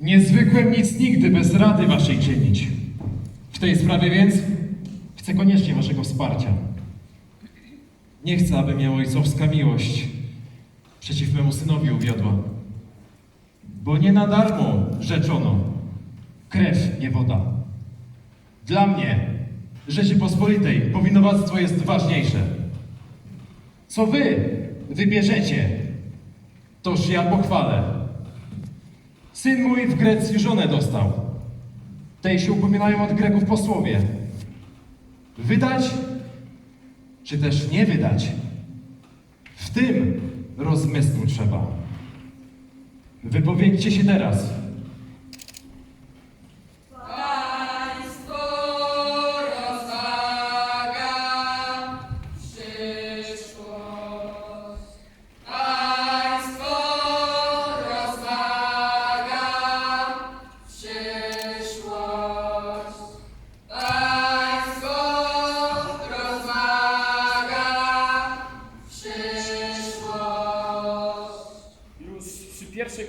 Nie zwykłem nic nigdy bez rady waszej czynić. W tej sprawie więc chcę koniecznie waszego wsparcia. Nie chcę, aby mnie ojcowska miłość przeciw memu synowi uwiodła. Bo nie na darmo rzeczono krew, nie woda. Dla mnie Rzeczypospolitej powinowactwo jest ważniejsze. Co wy wybierzecie, toż ja pochwalę. Syn mój w Grecji żonę dostał. Tej się upominają od Greków posłowie. Wydać, czy też nie wydać? W tym rozmysłu trzeba. Wypowiedzcie się teraz. Pierwszej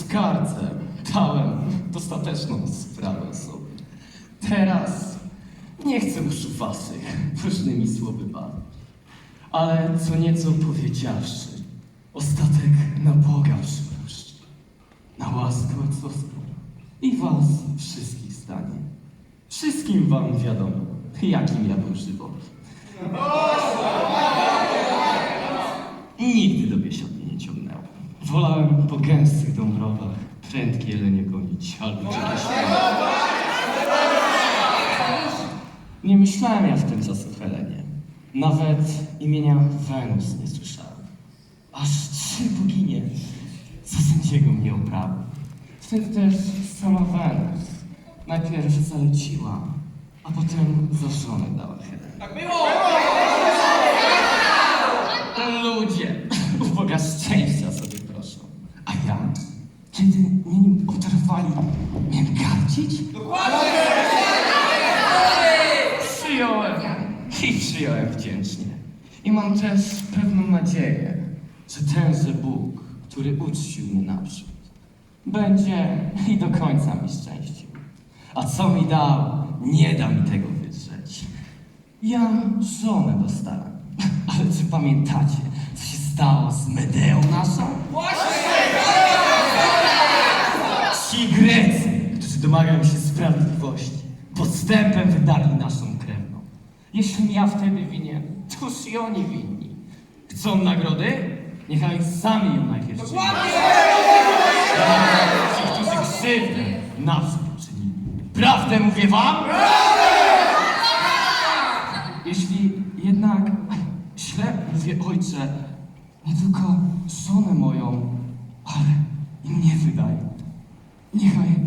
skardze dałem dostateczną sprawę sobie. Teraz nie chcę już waszych próżnymi słowy bawić. Ale co nieco powiedziawszy, ostatek na Boga przypuszczę, na łaskę ojcowską i was wszystkich stanie. Wszystkim wam wiadomo, jakim ja był żywot. Nigdy do biesiady. Wolałem po gęstych dąbrowach prędkie jelenie gonić albo świnie. Nie myślałem ja w tym czas o Helenie. Nawet imienia Wenus nie słyszałem. Aż trzy boginie za sędziego mnie oprały. Wtedy też sama Wenus najpierw zaleciła, a potem za żonę dała Helenę. Tak było! Kiedy mnie nim oderwali, miałem gardzić? Przyjąłem i przyjąłem wdzięcznie. I mam też pewną nadzieję, że tenże Bóg, który uczcił mnie naprzód, będzie i do końca mi szczęścił. A co mi dał, nie da mi tego wydrzeć. Ja żonę dostałem. Ale czy pamiętacie, co się stało z Medeą naszą? Ci Grecy, którzy domagają się sprawiedliwości, podstępem wydali naszą krewną. Jeśli ja wtedy winien, to już i oni winni. Chcą nagrody? Niechaj sami ją najpierw Dokładnie! Ci, którzy krzywdę nas poczynili. Prawdę mówię wam? Jeśli jednak źle mówię ojcze, nie tylko żonę moją, ale i mnie wydaj. Niechaj